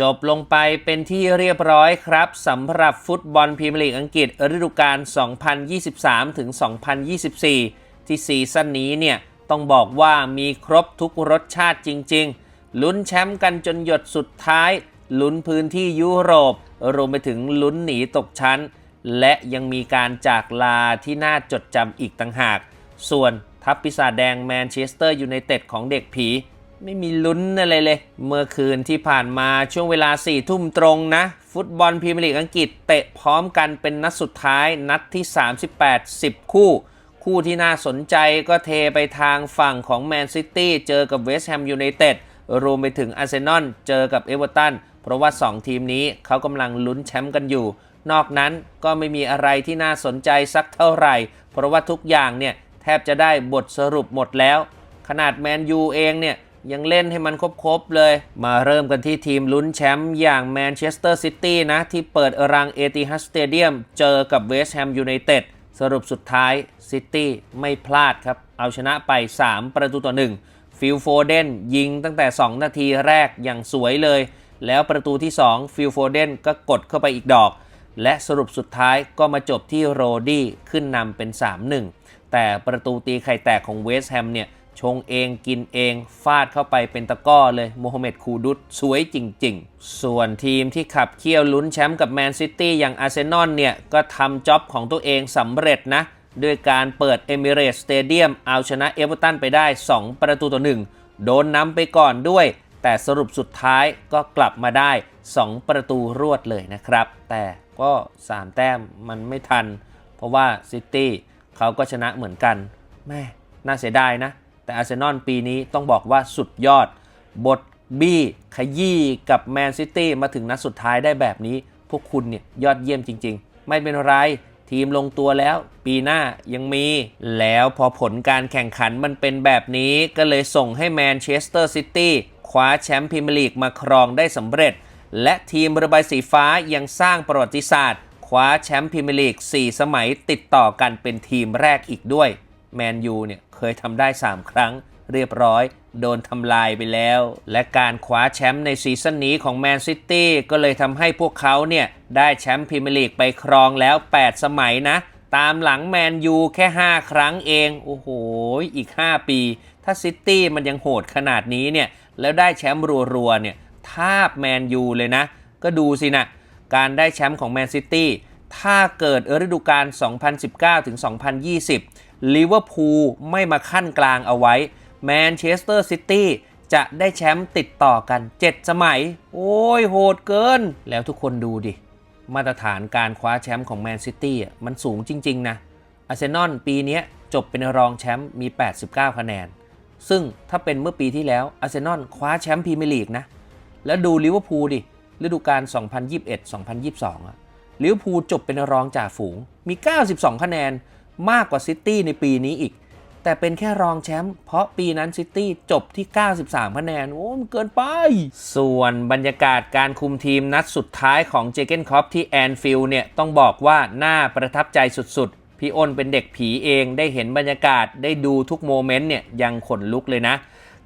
จบลงไปเป็นที่เรียบร้อยครับสำหรับฟุตบอลพรีเมียร์ลีกอังกฤษฤดูกาล 2023 ถึง 2024 ที่ซีซั่นนี้เนี่ยต้องบอกว่ามีครบทุกรสชาติจริง ๆ ลุ้นแชมป์กันจนหยดสุดท้าย ลุ้นพื้นที่ยุโรป รวมไปถึงลุ้นหนีตกชั้น และยังมีการจากลาที่น่าจดจำอีกต่างหาก ส่วนทัพปีศาจแดงแมนเชสเตอร์ยูไนเต็ดของเด็กผี ไม่มีลุ้นอะไรเลย เมื่อคืนที่ผ่านมาช่วงเวลา4ี่ทุ่มตรงนะ ฟุตบอลพรีเมียร์ลีกอังกฤษเตะพร้อมกันเป็นนัดสุดท้ายนัดที่ 38 10 คู่ คู่ที่น่าสนใจก็เทไปทางฝั่งของแมนซิตี้เจอกับเวสต์แฮมยูไนเต็ดรวมไปถึงอาร์เซนอลเจอกับเอเวอร์ตันเพราะว่า 2 ทีมนี้เขากำลังลุ้นแชมป์กันอยู่ นอกนั้นก็ไม่มีอะไรที่น่าสนใจสักเท่าไหร่ เพราะว่าทุกอย่างเนี่ยแทบจะได้บทสรุปหมดแล้ว ขนาดแมนยูเองเนี่ย ยังเล่นให้มันครบๆเลย มาเริ่มกันที่ทีมลุ้นแชมป์อย่างแมนเชสเตอร์ซิตี้นะ ที่เปิดรังเอติฮัสสเตเดียมเจอกับเวสต์แฮมยูไนเต็ดสรุปสุดท้ายซิตี้ไม่พลาดครับ เอาชนะไป 3 ประตูต่อ 1 ฟิลโฟเดนยิงตั้งแต่ 2 นาทีแรกอย่างสวยเลย แล้วประตูที่ 2 ฟิลโฟเดนก็กดเข้าไปอีกดอก และสรุปสุดท้ายก็มาจบที่โรดี้ขึ้นนำเป็น 3-1 แต่ประตูตีไข่แตกของเวสต์แฮมเนี่ย ชงเองกินเองฟาดเข้าไปเป็นตะก้อเลยโมฮัมเหม็ดคูดุสสวยจริง ๆ ส่วนทีมที่ขับเคี่ยวลุ้นแชมป์กับแมนซิตี้อย่างอาร์เซนอลเนี่ย ก็ทำจ็อบของตัวเองสำเร็จนะ ด้วยการเปิดเอมิเรตสเตเดียมเอาชนะเอเวอร์ตันไปได้ 2 ประตูต่อ 1 โดนนำไปก่อนด้วย แต่สรุปสุดท้ายก็กลับมาได้ 2 ประตูรวดเลยนะครับ แต่ก็ 3 แต้มมันไม่ทัน เพราะว่าซิตี้เขาก็ชนะเหมือนกันแม่น่าเสียดายนะ แต่อาร์เซนอลปีนี้ต้องบอกว่าสุดยอด บทบี้ขยี้กับแมนซิตี้มาถึงนัดสุดท้ายได้แบบนี้ พวกคุณเนี่ยยอดเยี่ยมจริง ๆ ไม่เป็นไรทีมลงตัวแล้ว ปีหน้ายังมี แล้วพอผลการแข่งขันมันเป็นแบบนี้ก็เลยส่งให้แมนเชสเตอร์ซิตี้คว้าแชมป์พรีเมียร์ลีกมาครองได้สำเร็จ และทีมเรือใบสีฟ้ายังสร้างประวัติศาสตร์ คว้าแชมป์พรีเมียร์ลีก 4 สมัยติดต่อกันเป็นทีมแรกอีกด้วย แมนยูเนี่ยเคยทำได้ 3 ครั้งเรียบร้อย โดนทำลายไปแล้ว และการคว้าแชมป์ในซีซั่นนี้ของแมนซิตี้ก็เลยทำให้พวกเขาเนี่ย ได้แชมป์พรีเมียร์ลีกไปครองแล้ว 8 สมัยนะ ตามหลังแมนยูแค่ 5 ครั้งเอง โอ้โห อีก 5 ปี ถ้าซิตี้มันยังโหดขนาดนี้เนี่ย แล้วได้แชมป์รัวๆเนี่ยทาบแมนยูเลยนะ ก็ดูสินะ การได้แชมป์ของแมนซิตี้ ถ้าเกิดฤดูกาล 2019 ถึง 2020 ลิเวอร์พูลไม่มาขั้นกลางเอาไว้ แมนเชสเตอร์ซิตี้จะได้แชมป์ติดต่อกัน 7 สมัย โอ้ยโหดเกิน แล้วทุกคนดูดิ มาตรฐานการคว้าแชมป์ของแมนซิตี้มันสูงจริง ๆ นะ อาร์เซนอลปีนี้จบเป็นรองแชมป์มี 89 คะแนน ซึ่งถ้าเป็นเมื่อปีที่แล้วอาร์เซนอลคว้าแชมป์พรีเมียร์ลีกนะ แล้วดูลิเวอร์พูลดิฤดูกาล2021-2022อะ ลิเวอร์พูลจบเป็นรองจ่าฝูง มี 92 คะแนนมากกว่าซิตี้ในปีนี้อีก แต่เป็นแค่รองแชมป์เพราะปีนั้นซิตี้จบที่ 93 คะแนน โอ้มันเกินไป ส่วนบรรยากาศการคุมทีมนัดสุดท้ายของเจเกนคอปที่แอนฟิลด์เนี่ย ต้องบอกว่าน่าประทับใจสุดๆ พี่อ้นเป็นเด็กผีเองได้เห็นบรรยากาศได้ดูทุกโมเมนต์เนี่ยยังขนลุกเลยนะ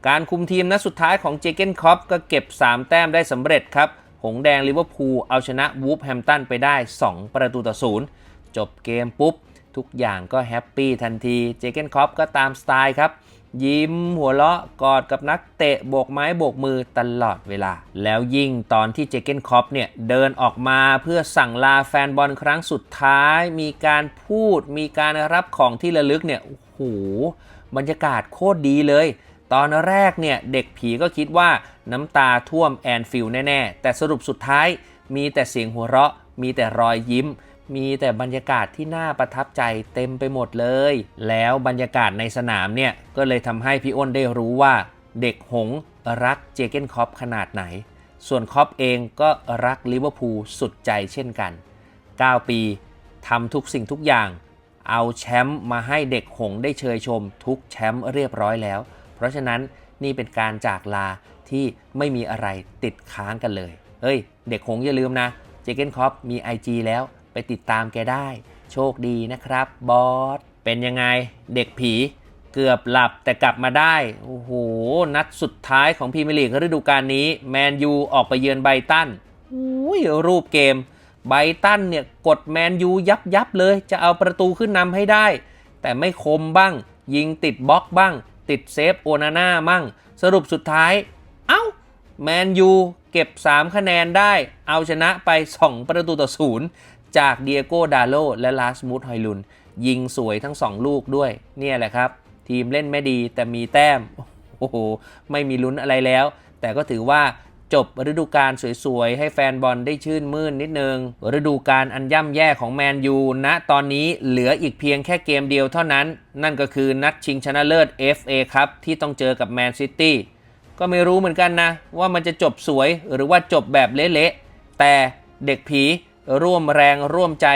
การคุมทีมนัดสุดท้ายของเจเกนคอปก็เก็บ 3 แต้มได้สำเร็จครับ งแดงลิเวอร์พูลเอาชนะวูฟแฮมตันไปได้ 2 ประตูต่อศูนย์จบเกมปุ๊บ ทุกอย่างก็แฮปปี้ทันที เจเกนคอปก็ตามสไตล์ครับ ยิ้มหัวเราะกอดกับนักเตะโบกไม้โบกมือตลอดเวลา แล้วยิ่งตอนที่เจเกนคอปเนี่ย เดินออกมาเพื่อสั่งลาแฟนบอลครั้งสุดท้าย มีการพูดมีการรับของที่ระลึกเนี่ยโอ้โหบรรยากาศโคตรดีเลย ตอนแรกเนี่ยเด็กผีก็คิดว่าน้ำตาท่วมแอนฟิลแน่ ๆ แต่สรุปสุดท้ายมีแต่เสียงหัวเราะ มีแต่รอยยิ้ม มีแต่บรรยากาศที่น่าประทับใจเต็มไปหมดเลย แล้วบรรยากาศในสนามเนี่ยก็เลยทำให้พี่อ้นได้รู้ว่าเด็กหงรักเจเกนคอปขนาดไหน ส่วนคอปเองก็รักลิเวอร์พูลสุดใจเช่นกัน 9 ปีทำทุกสิ่งทุกอย่าง เอาแชมป์มาให้เด็กหงได้เชยชมทุกแชมป์เรียบร้อยแล้ว ราะฉะนั้นนี่เป็นการจากลาที่ไม่มีอะไรติดค้างกันเลย เฮ้ย เด็กหงอย่าลืมนะ เจเกนคอปมี IG แล้วไปติดตามแกได้ โชคดีนะครับบอส เป็นยังไงเด็กผีเกือบหลับแต่กลับมาได้ โอ้โห นัดสุดท้ายของพรีเมียร์ลีกฤดูกาลนี้แมนยูออกไปเยือนไบตันอุ้ยรูปเกม ไบตันเนี่ยกดแมนยูยับยับเลย จะเอาประตูขึ้นนำให้ได้ แต่ไม่คมบ้าง ยิงติดบล็อกบ้าง ติดเซฟโอนาน่ามั่ง สรุปสุดท้าย เอ้า แมนยูเก็บ 3 คะแนนได้ เอาชนะไป 2 ประตูต่อศูนย์จากเดียโก้ดาโลและลาสมูดฮอยลุน ยิงสวยทั้ง 2 ลูกด้วย เนี่ยแหละครับ ทีมเล่นไม่ดีแต่มีแต้ม โอ้โห ไม่มีลุ้นอะไรแล้ว แต่ก็ถือว่า จบฤดูกาลสวยๆ ให้แฟนบอลได้ชื่นมื่นนิดนึง ฤดูกาลอันย่ำแย่ของแมนยูณตอนนี้เหลืออีกเพียงแค่เกมเดียวเท่านั้น นั่นก็คือนัดชิงชนะเลิศ FA ครับ ที่ต้องเจอกับแมนซิตี้ก็ไม่รู้เหมือนกันนะ ว่ามันจะจบสวยหรือว่าจบแบบเละๆ แต่เด็กผีร่วมแรงร่วมใจ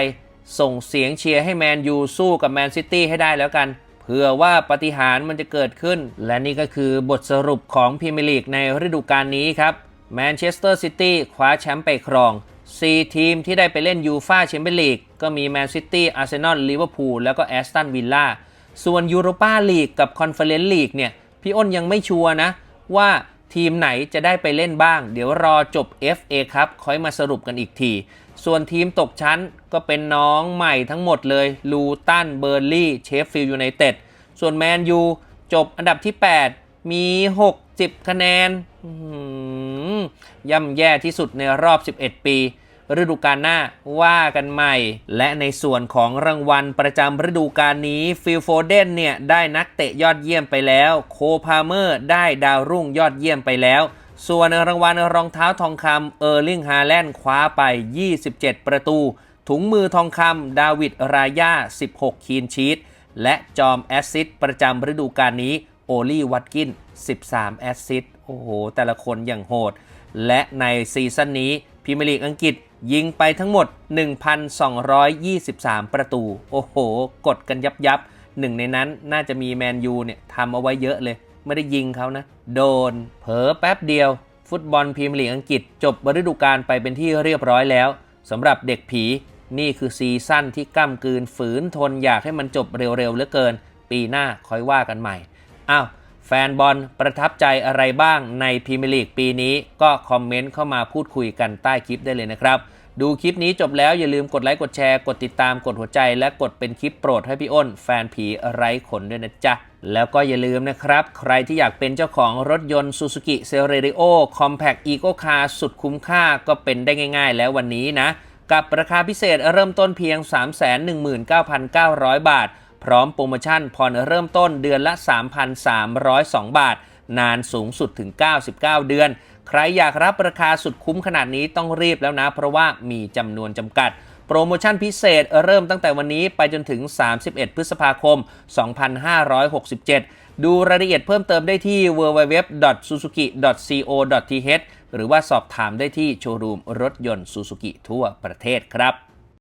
ส่งเสียงเชียร์ให้แมนยูสู้กับแมนซิตี้ให้ได้แล้วกันเผื่อว่าปาฏิหารมันจะเกิดขึ้น และนี่ก็คือบทสรุปของพรีเมียร์ลีกในฤดูกาลนี้ครับ แมนเชสเตอร์ซิตี้คว้าแชมป์ไปครอง 4 ทีมที่ได้ไปเล่นยูฟาแชมเปี้ยนลีกก็มีแมนซิตี้ อาร์เซนอล ลิเวอร์พูล แล้วก็แอสตันวิลล่า ส่วนยูโรปาลีกกับคอนเฟอเรนซ์ลีกเนี่ย พี่อ้นยังไม่ชัวร์นะ ว่าทีมไหนจะได้ไปเล่นบ้าง เดี๋ยวรอจบ FA ครับค่อยมาสรุปกันอีกที ส่วนทีมตกชั้นก็เป็นน้องใหม่ทั้งหมดเลย ลูตัน เบอร์ลี่เชฟฟิลด์ยูไนเต็ด ส่วนแมนยูจบอันดับที่ 8 มี 60 คะแนน ย่ำแย่ที่สุดในรอบ 11 ปี ฤดูกาลหน้าว่ากันใหม่ และในส่วนของรางวัลประจำฤดูกาลนี้ฟิลโฟเดนเนี่ยได้นักเตะยอดเยี่ยมไปแล้ว โคพาเมอร์ได้ดาวรุ่งยอดเยี่ยมไปแล้ว ส่วนรางวัลรองเท้าทองคำเออร์ลิงฮาแลนด์คว้าไป 27 ประตู ถุงมือทองคำดาวิดรายา 16 คีนชีตและจอมแอสซิสประจำฤดูกาลนี้โอลี่วัตกิน 13 แอสซิสโอ้โห แต่ละคนอย่างโหด และในซีซั่นนี้พรีเมียร์ลีกอังกฤษยิงไปทั้งหมด 1,223 ประตู โอ้โห กดกันยับยับหนึ่งในนั้นน่าจะมีแมนยูเนี่ยทำเอาไว้เยอะเลย ไม่ได้ยิงเขานะ โดน เผลอแป๊บเดียว ฟุตบอลพรีเมียร์ลีกอังกฤษ จบฤดูกาลไปเป็นที่เรียบร้อยแล้วสำหรับเด็กผี นี่คือซีซั่นที่ก้ามกืนฝืนทนอยากให้มันจบเร็วๆเหลือเกิน ปีหน้าค่อยว่ากันใหม่ อ้าว แฟนบอลประทับใจอะไรบ้างในพรีเมียร์ลีกปีนี้ ก็คอมเมนต์เข้ามาพูดคุยกันใต้คลิปได้เลยนะครับ ดูคลิปนี้จบแล้วอย่าลืมกดไลค์กดแชร์กดติดตามกดหัวใจและกดเป็นคลิปโปรดให้พี่อ้น แฟนผีไร้ขนด้วยนะจ๊ะ แล้วก็อย่าลืมนะครับ ใครที่อยากเป็นเจ้าของรถยนต์ Suzuki c e l e r i o Compact Eco Car สุดคุ้มค่าก็เป็นได้ง่าย ๆ แล้ววันนี้นะ กับราคาพิเศษเริ่มต้นเพียง 319,900 บาท พร้อมโปรโมชั่นผ่อนเริ่มต้นเดือนละ 3,302 บาท นานสูงสุดถึง 99 เดือน ใครอยากรับราคาสุดคุ้มขนาดนี้ต้องรีบแล้วนะ เพราะว่ามีจำนวนจำกัด โปรโมชั่นพิเศษเริ่มตั้งแต่วันนี้ไปจนถึง 31 พฤษภาคม 2567 ดูรายละเอียดเพิ่มเติมได้ที่ www.suzuki.co.th หรือว่าสอบถามได้ที่โชว์รูมรถยนต์ Suzuki ทั่วประเทศครับ